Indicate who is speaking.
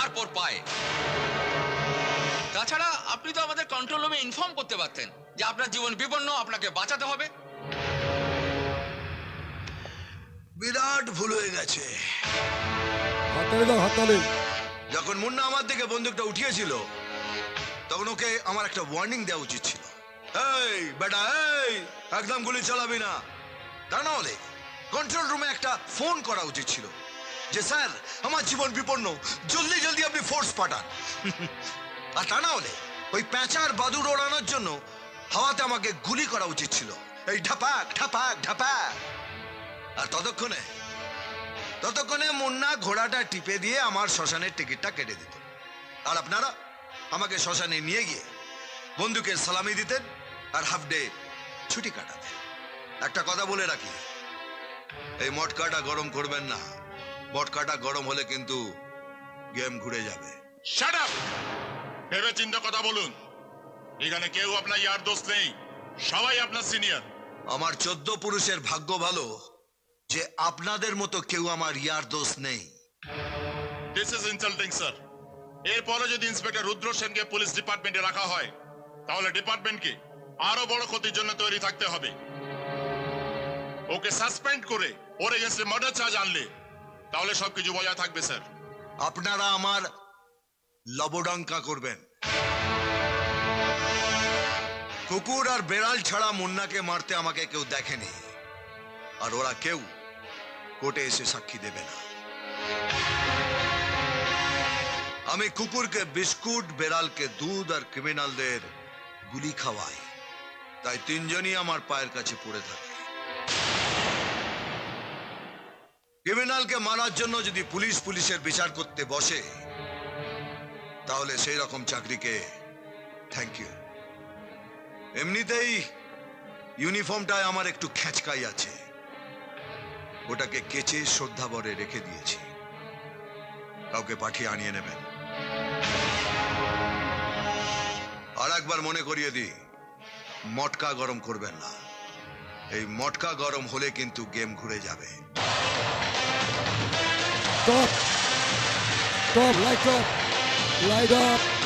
Speaker 1: তারপর পায়ে। তাছাড়া আপনি তো আমাদের কন্ট্রোল রুমে ইনফর্ম করতে পারতেন যে আপনার জীবন বিপন্ন আপনাকে বাঁচাতে হবে।
Speaker 2: বিরাট ভুল হয়ে গেছে।
Speaker 3: দাও
Speaker 2: যখন মুন্না আমার দিকে বন্দুকটা উঠিয়েছিল তখন ওকে আমার একটা ওয়ার্নিং দেওয়া উচিত ছিল। এই বেটা এই একদম গুলি চালাবি না। তা না হলে কন্ট্রোল রুমে একটা ফোন করা উচিত ছিল। যে স্যার, আমার জীবন বিপন্ন। জলদি জলদি আপনি ফোর্স পাঠান। আর তা না হলে ওই প্যাঁচার বাদুর ওড়ানোর জন্য হাওয়াতে আমাকে গুলি করা উচিত ছিল। এই ঢাপাক ঢাপাক ঢাপাক। আর ততক্ষণে ততক্ষণে মুন্না ঘোড়াটা টিপে দিয়ে আমার শ্মশানের টিকিটটা কেটে দিত। আর আপনারা আমাকে শ্মশানে নিয়ে গিয়ে বন্ধুকে সালামি দিতেন আর হাফ ডে ছুটি কাটাতেন। একটা কথা বলে রাখি, এই মটকাটা গরম করবেন না। মটকাটা গরম হলে কিন্তু গেম ঘুরে যাবে।
Speaker 4: শাট আপ ভেবে চিন্তা কথা বলুন। এখানে কেউ আপনার ইয়ার দোষ নেই। সবাই আপনার সিনিয়র।
Speaker 2: আমার চোদ্দ পুরুষের ভাগ্য ভালো যে আপনাদের মতো কেউ আমার ইয়ার দোষ নেই।
Speaker 4: দিস ইজ ইনসাল্টিং স্যার এরপরে যদি ইন্সপেক্টর রুদ্র সেনকে পুলিশ ডিপার্টমেন্টে রাখা হয় তাহলে ডিপার্টমেন্টকে আরও বড় ক্ষতির জন্য তৈরি থাকতে হবে। ওকে সাসপেন্ড করে ওর এগেন্স্টে মার্ডার চার্জ আনলে। তাহলে সবকিছু বজায় থাকবে, স্যার।
Speaker 2: আপনারা আমার লবডঙ্কা করবেন। কুকুর আর বেড়াল ছাড়া মুন্নাকে মারতে আমাকে কেউ দেখেনি। আর ওরা কেউ কোর্টে এসে সাক্ষী দেবে না। আমি কুকুরকে বিস্কুট, বেড়ালকে দুধ আর ক্রিমিনালদের গুলি খাওয়াই। তাই তিনজনই আমার পায়ের কাছে পড়ে থাকে। ক্রিমিনালকে মারার জন্য যদি পুলিশ পুলিশের বিচার করতে বসে, তাহলে সেই রকম চাকরিকে থ্যাংক ইউ এমনিতেই ইউনিফর্মটায় আমার একটু খেঁচকাই আছে। ওটাকে কেচে শ্রদ্ধাভরে রেখে দিয়েছি। কাউকে পাঠিয়ে আনিয়ে নেবেন। আর একবার মনে করিয়ে দিই, মটকা গরম করবেন না। এই মটকা গরম হলে কিন্তু গেম ঘুরে যাবে।
Speaker 3: up. Come, light up. Light up.